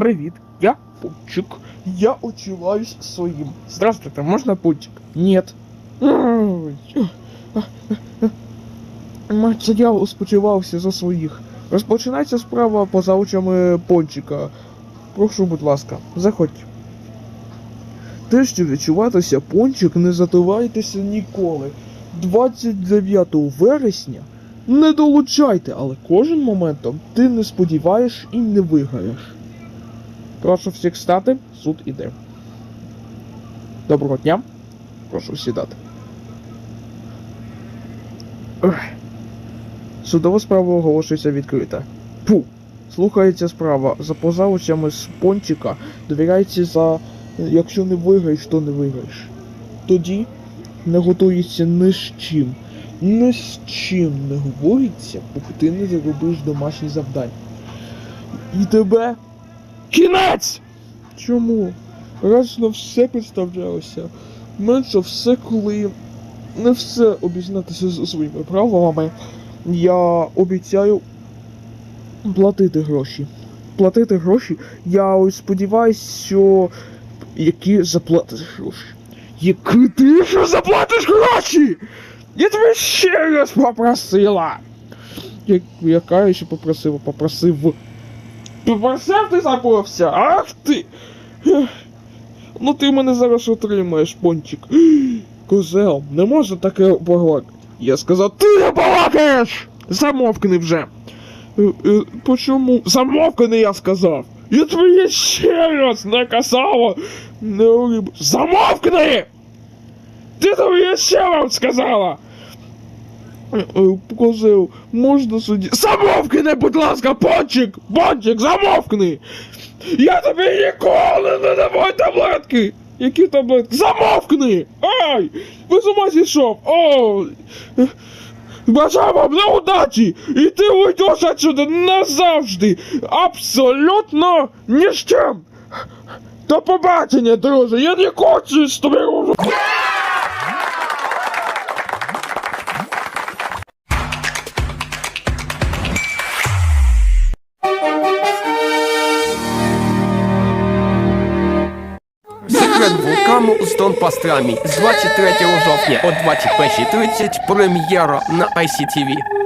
Привіт, я Пунчик. Я очуваюсь своїм. Здравствуйте, можна Пунчик? Нет. Ой. Матеріал спочивався за своїх. Розпочинається справа поза очами Пончика. Прошу, будь ласка, заходьте. Те, що відчуватися пончик, не затувайтеся ніколи. 29 вересня не долучайте, але кожен моментом ти не сподіваєш і не виграєш. Прошу всіх стати, суд іде. Доброго дня. Прошу сідати. Судова справа оголошується відкрита. Пу! Слухається справа. За поза з пончика довіряється за. Якщо не виграєш, то не виграєш. Тоді не готується ні з чим. Ні з чим не говориться, поки ти не заробиш домашні завдання. І тебе кінець! Чому? Раз на все представлялося. Менше все, коли не все обізнатися зі своїми правилами, я обіцяю платити гроші. Платити гроші. Я ось сподіваюся, що які заплатиш гроші. Які ти що заплатиш гроші? Я тебе ще раз попросила. Я, я ще попросила? Попросив. Попросив ти забувся? Ах ти! Ну ти мене зараз отримаєш, пончик. Козел, не можна таке балакати. Я сказав, ти не балакаєш! Замовкни вже. Е, е, Почому? Замовкни, я сказав! Я тобі ще раз наказала! Не ориб... Замовкни! Ти тобі ще вам сказала! Е, Козел, можна судді... Замовкни, будь ласка, пончик! Пончик, замовкни! Я тобі ніколи не давай таблетки! Які таблетки? Замовкни! Ай! Ви з ума зійшов! О! Бажаю вам неудачі! І ти уйдеш отсюди назавжди! Абсолютно ні з чим! До побачення, друже! Я не хочу з тобою! Секрет вулкану у Дон пастрамі з 23 жовтня о 21.30 прем'єра на ICTV.